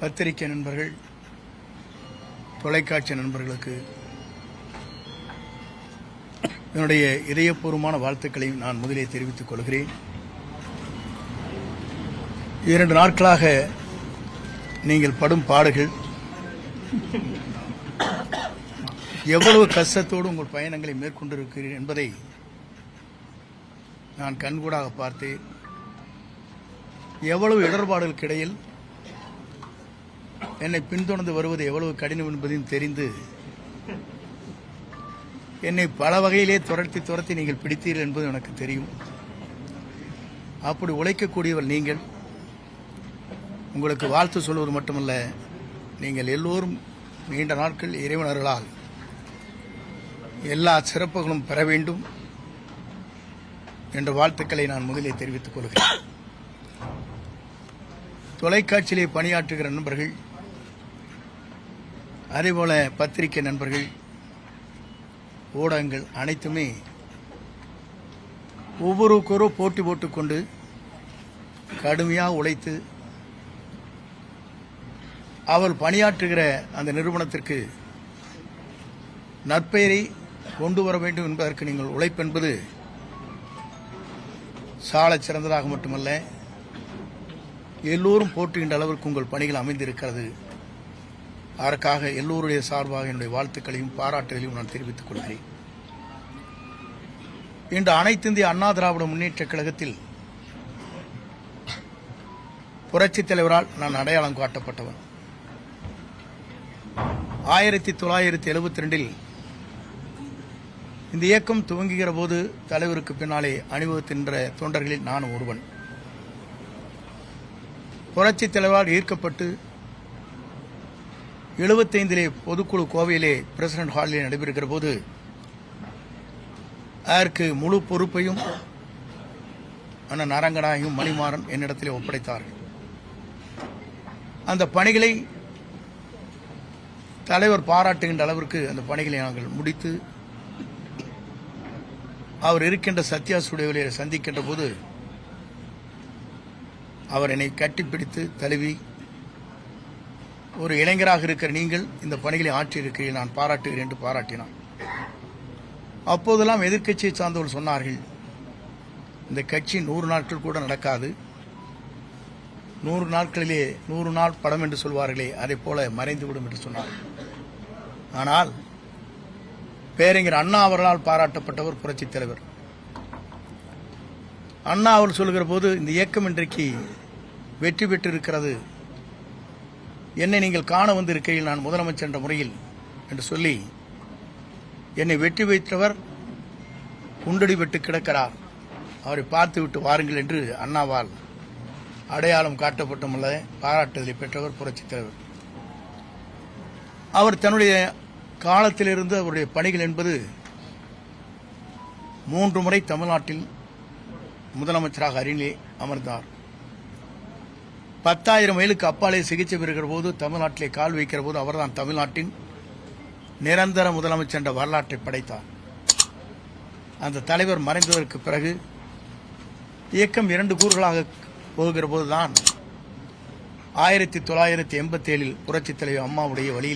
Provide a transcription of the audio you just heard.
பத்திரிகை நண்பர்கள் தொலைக்காட்சி நண்பர்களுக்கு என்னுடைய இதயபூர்வமான வாழ்த்துக்களையும் நான் முதலே தெரிவித்துக் கொள்கிறேன். இரண்டு நாட்களாக நீங்கள் படும் பாடுகள் எவ்வளவு கஷ்டத்தோடு உங்கள் பயணங்களை மேற்கொண்டிருக்கிறீர்கள் என்பதை நான் கண்கூடாக பார்த்தேன் எவ்வளவு இடர்பாடுகளுக்கு இடையில் என்னை பின்தொடர்ந்து வருவது எவ்வளவு கடினம் என்பதையும் தெரிந்து என்னை பல வகையிலே துரத்தி துரத்தி நீங்கள் பிடித்தீர்கள் என்பது எனக்கு தெரியும். அப்படி உழைக்கக்கூடியவர் நீங்கள் உங்களுக்கு வாழ்த்து சொல்வது மட்டுமல்ல நீங்கள் எல்லோரும் நீண்ட நாட்கள் இறைவனர்களால் எல்லா சிறப்புகளும் பெற வேண்டும். என்ற வாழ்த்துக்களை நான் முதலில் தெரிவித்துக் கொள்கிறேன். தொலைக்காட்சியிலே பணியாற்றுகிற நண்பர்கள் அதேபோல பத்திரிகை நண்பர்கள் ஊடகங்கள் அனைத்துமே ஒவ்வொருவருக்கொரு போட்டி போட்டுக்கொண்டு கடுமையாக உழைத்து அவர் பணியாற்றுகிற அந்த நிறுவனத்திற்கு நற்பெயரை கொண்டு வர வேண்டும் என்பதற்கு நீங்கள் உழைப்பென்பது சாலை சிறந்ததாக மட்டுமல்ல எல்லோரும் போற்றுகின்ற அளவிற்கு உங்கள் பணிகள் அமைந்திருக்கிறது. அதற்காக எல்லோருடைய சார்பாக என்னுடைய வாழ்த்துக்களையும் பாராட்டுகளையும் நான் தெரிவித்துக் கொள்கிறேன். இன்று அனைத்து இந்திய அண்ணா திராவிட முன்னேற்ற கழகத்தில் புரட்சித் தலைவரால் நான் அடையாளம் காட்டப்பட்டவன். ஆயிரத்தி தொள்ளாயிரத்தி எழுபத்தி ரெண்டில் இந்த இயக்கம் துவங்குகிற போது தலைவருக்கு பின்னாலே அணிவகுத்தின்ற தொண்டர்களில் நான் ஒருவன். புரட்சித் தலைவரால் ஈர்க்கப்பட்டு எழுபத்தைந்திலே பொதுக்குழு கோவையிலே பிரசிடென்ட் ஹாலில் நடைபெறுகிற போது அதற்கு முழு பொறுப்பையும் அண்ணன் அரங்கனாயும் மணிமாறன் என்னிடத்திலே ஒப்படைத்தார்கள் அந்த பணிகளை தலைவர் பாராட்டுகின்ற அளவிற்கு அந்த பணிகளை நாங்கள் முடித்து அவர் இருக்கின்ற சத்யா ஸ்டுடியோவிலே சந்திக்கின்ற போது அவர் என்னை கட்டிப்பிடித்து தழுவி ஒரு இளைஞராக இருக்கிற நீங்கள் இந்த பணிகளை ஆற்றியிருக்கிறீர்கள் நான் பாராட்டுகிறேன் என்று பாராட்டினார். அப்போதெல்லாம் எதிர்க்கட்சியை சார்ந்தவர்கள் சொன்னார்கள் இந்த கட்சி நூறு நாட்கள் கூட நடக்காது. நூறு நாட்களிலே நூறு நாள் படம் என்று சொல்வார்களே அதை போல மறைந்துவிடும் என்று சொன்னார் ஆனால் பேரறிஞர் அண்ணா அவர்களால் பாராட்டப்பட்டவர் புரட்சித் தலைவர். அண்ணா அவர் சொல்கிற போது இந்த இயக்கம் இன்றைக்கு வெற்றி பெற்றிருக்கிறது. என்னை நீங்கள் காண வந்திருக்கையில் நான் முதலமைச்சர் என்ற முறையில் என்று சொல்லி என்னை வெற்றி வைத்தவர் குண்டடி விட்டு கிடக்கிறார். அவரை பார்த்து விட்டு வாருங்கள் என்று அண்ணாவால் அடையாளம் காட்டப்பட்டுமுள்ள பாராட்டுதலை பெற்றவர் புரட்சித் தலைவர். அவர் தன்னுடைய காலத்திலிருந்து அவருடைய பணிகள் என்பது மூன்று முறை தமிழ்நாட்டில் முதலமைச்சராக அருகிலே அமர்ந்தார். பத்தாயிரம் மைலுக்கு அப்பாலே சிகிச்சை பெறுகிற போது தமிழ்நாட்டிலே கால் வைக்கிற போது அவர்தான் தமிழ்நாட்டின் நிரந்தர முதலமைச்சர் என்ற வரலாற்றை படைத்தார். அந்த தலைவர் மறைந்ததற்கு பிறகு இயக்கம் இரண்டு கூறுகளாக போகிற போதுதான் ஆயிரத்தி தொள்ளாயிரத்தி எண்பத்தி ஏழில் புரட்சித் தலைவர் அம்மாவுடைய வழியில்